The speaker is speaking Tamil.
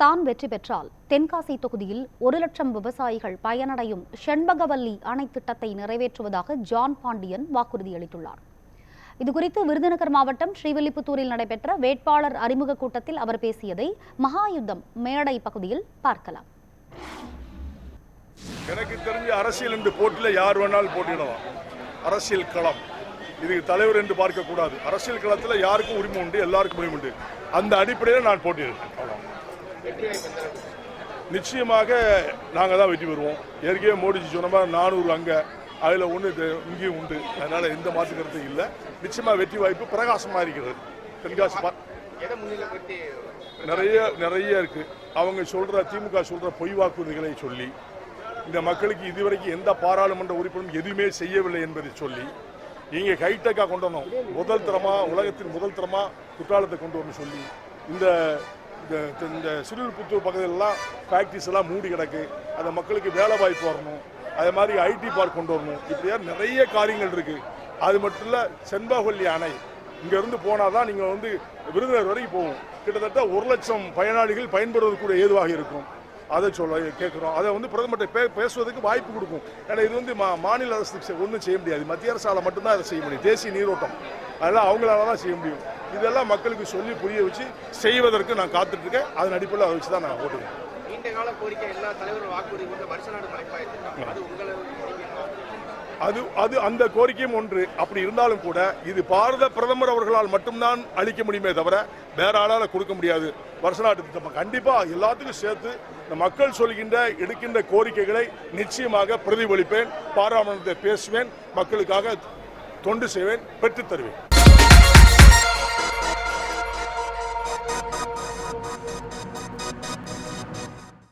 தான் வெற்றி பெற்றால் தென்காசி தொகுதியில் ஒரு லட்சம் விவசாயிகள் பயனடையும் செண்பகவல்லி அணை திட்டத்தை நிறைவேற்றுவதாக ஜான் பாண்டியன் வாக்குறுதி அளித்துள்ளார். இதுகுறித்து விருதுநகர் மாவட்டம் ஸ்ரீவில்லிபுத்தூரில் நடைபெற்ற வேட்பாளர் அறிமுக கூட்டத்தில் அவர் பேசியதை மகாயுத்தம் மேடை பகுதியில் பார்க்கலாம். எனக்கு தெரிஞ்ச அரசியல் என்று போட்டியில் யார் வேணாலும் போட்டியிடலாம். அரசியல் களம். இதுக்கு தலைவர் என்று பார்க்கக்கூடாது. அரசியல் களத்தில் யாருக்கும் உரிமை உண்டு எல்லாருக்கும் உரிமை உண்டு. அந்த அடிப்படையில் நான் போட்டியிடுறேன். நிச்சயமாக நாங்கள் தான் வெற்றி பெறுவோம். ஏற்கனவே மோடிஜி சொன்ன மாதிரி நானூறு அங்கே அதில் ஒன்று இங்கேயும் உண்டு. அதனால் எந்த மாற்று கருத்து இல்லை. நிச்சயமாக வெற்றி வாய்ப்பு பிரகாசமாக இருக்கிறது. தென்காசி நிறைய நிறைய இருக்கு. அவங்க சொல்ற திமுக சொல்ற பொய் வாக்குறுதிகளை சொல்லி இந்த மக்களுக்கு இதுவரைக்கும் எந்த பாராளுமன்ற உறுப்பினரும் எதுவுமே செய்யவில்லை என்பதை சொல்லி இங்கே ஹைடெக்காக கொண்டு வரணும். முதல் தரமாக உலகத்தின் முதல் தரமாக குற்றாலத்தை கொண்டு வரணும் சொல்லி இந்த இந்த- இந்த சிறுபுத்தூர் பகுதியிலலாம் ஃபேக்ட்ரிஸ் எல்லாம் மூடி கிடக்கு. அந்த மக்களுக்கு வேலை வாய்ப்பு வரணும். அதே மாதிரி ஐடி பார்க் கொண்டு வரணும். இப்படியா நிறைய காரியங்கள் இருக்குது அது மட்டும் இல்லை செண்பகவல்லி அணை. இங்கேருந்து போனால் தான் நீங்கள் வந்து விருதுநகர் வரைக்கும் போகும். கிட்டத்தட்ட ஒரு லட்சம் பயனாளிகள் பயன்படுவதற்குரிய ஏதுவாக இருக்கும். அதை சொல்ல கேட்குறோம் அதை வந்து பிரதமர்கிட்ட பே பேசுவதற்கு வாய்ப்பு கொடுக்கும். ஏன்னா இது வந்து மா மாநில அரசுக்கு ஒன்றும் செய்ய முடியாது. மத்திய அரசால் மட்டும்தான் அதை செய்ய முடியும். தேசிய நீரோட்டம். அதெல்லாம் அவங்களால தான் செய்ய முடியும். இதெல்லாம் மக்களுக்கு சொல்லி புரிய வச்சு செய்வதற்கு நான் காத்துட்டு இருக்கேன் அதன் அடிப்படையில் அதை வச்சு தான் நான் ஓட்டுவேன் நீண்ட கால கோரிக்கை எல்லா தலைவரும் வாக்குறுதி கொண்ட வருஷ நாடு மலைப்பாய திட்டம் அது உங்களை அது அது அந்த கோரிக்கையும் ஒன்று. அப்படி இருந்தாலும் கூட இது பாரத பிரதமர் அவர்களால் மட்டும்தான் அளிக்க முடியுமே தவிர வேற ஆளால கொடுக்க முடியாது. வருஷ நாட்டு திட்டம். கண்டிப்பா எல்லாத்துக்கும் சேர்த்து இந்த மக்கள் சொல்கின்ற எடுக்கின்ற கோரிக்கைகளை நிச்சயமாக பிரதிபலிப்பேன் பாராளுமன்றத்தை பேசுவேன் மக்களுக்காக தொண்டு செய்வேன் பெற்றுத் தருவேன்.